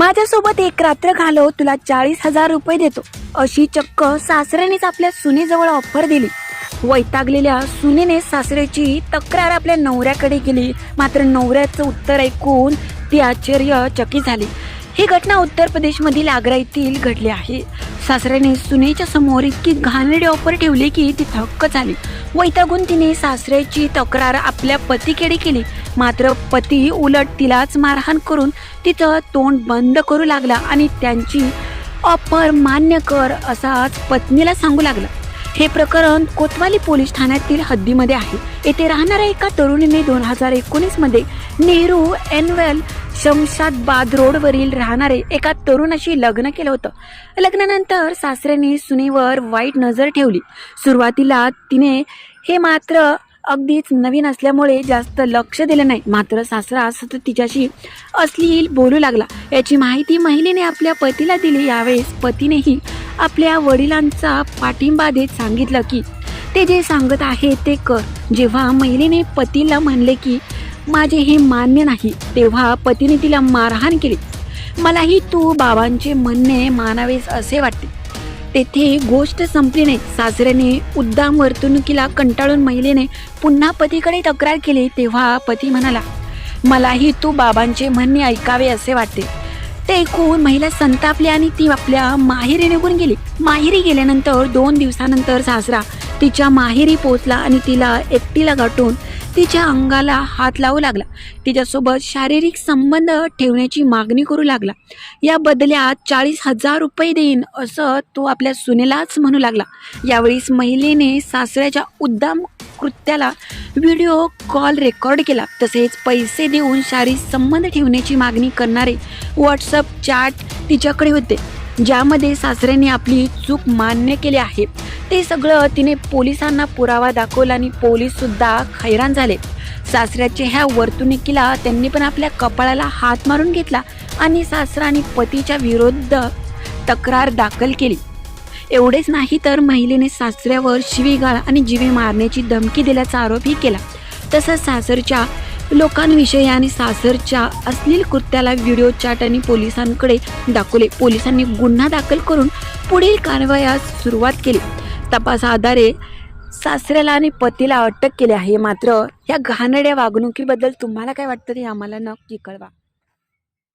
माझ्यासोबत एक रात्र घालव तुला चाळीस हजार रुपये देतो. अशी चक्क सासऱ्यानेच आपल्या सुनेजवळ ऑफर दिली. वैतागलेल्या सुनेने सासऱ्याची तक्रार आपल्या नवऱ्याकडे केली. मात्र नवऱ्याचं उत्तर ऐकून ती आश्चर्यचकित झाली. ही घटना उत्तर प्रदेशमधील आग्रा येथील घडली आहे. सासऱ्याने सुनेच्या समोर इतकी घाणेरडी ऑफर ठेवली की ती थक्क झाली. वैतागून तिने सासऱ्याची तक्रार आपल्या पतीकडे केली. मात्र पती उलट तिलाच मारहाण करून तिचं तोंड बंद करू लागला आणि त्यांची ऑफर मान्य कर असाच पत्नीला सांगू लागला. हे प्रकरण कोतवाली पोलीस ठाण्यातील हद्दीमध्ये आहे. येथे राहणाऱ्या एका तरुणीने दोन हजार एकोणीसमध्ये नेहरू एनवेल शमशादबाद रोडवरील राहणारे एका तरुणाशी लग्न केलं होतं. लग्नानंतर सासऱ्याने सुनेवर वाईट नजर ठेवली. सुरुवातीला तिने हे मात्र अगदीच नवीन असल्यामुळे जास्त लक्ष दिलं नाही. मात्र सासरा सतत तिच्याशी अश्लील बोलू लागला. याची माहिती महिलेने आपल्या पतीला दिली. यावेळेस पतीनेही आपल्या वडिलांचा पाठिंबा देत सांगितलं की ते जे सांगत आहे ते कर. जेव्हा महिलेने पतीला म्हणले की माझे हे मान्य नाही तेव्हा पतीने तिला मारहाण केली. मलाही तू बाबांचे म्हणणे मानावेस असे वाटते. तेथे गोष्ट संपली नाही सासऱ्याने उद्दाम वर्तणुकीला कंटाळून महिलेने पुन्हा पतीकडे तक्रार केली तेव्हा पती म्हणाला मलाही तू बाबांचे म्हणणे ऐकावे असे वाटते. ते ऐकून महिला संतापली आणि ती आपल्या माहेरी निघून गेली. माहेरी गेल्यानंतर दोन दिवसानंतर सासरा तिच्या माहेरी पोचला आणि तिला एकटीला गाठून तिच्या अंगाला हात लावू लागला. तिच्यासोबत शारीरिक संबंध ठेवण्याची मागणी करू लागला. या बदल्यात चाळीस हजार रुपये देईन असं तो आपल्या सुनेलाच म्हणू लागला. यावेळीस महिलेने सासऱ्याच्या उद्दाम कृत्याला व्हिडिओ कॉल रेकॉर्ड केला. तसेच पैसे देऊन शारीरिक संबंध ठेवण्याची मागणी करणारे व्हॉट्सअप चॅट तिच्याकडे होते. ज्यामध्ये सासऱ्याने आपली चूक मान्य केली आहे. ते सगळं तिने पोलिसांना पुरावा दाखवला आणि पोलीस सुद्धा हैराण झाले. सासऱ्याच्या ह्या वर्तणुकीला त्यांनी पण आपल्या कपाळाला हात मारून घेतला आणि सासरा आणि पतीच्या विरुद्ध तक्रार दाखल केली. एवढेच नाही तर महिलेने सासऱ्यावर शिवीगाळ आणि जीवे मारण्याची धमकी दिल्याचा आरोपही केला. तसंच सासरच्या लोकांविषयी आणि सासरच्या अश्लील कृत्याला व्हिडिओ चॅट आणि पोलिसांकडे दाखवले. पोलिसांनी गुन्हा दाखल करून पुढील कारवायास सुरुवात केली. तपासाआधारे सासऱ्याला आणि पतीला अटक केली आहे. मात्र या घाणड्या वागणुकीबद्दल तुम्हाला काय वाटतं ते आम्हाला नक्की कळवा.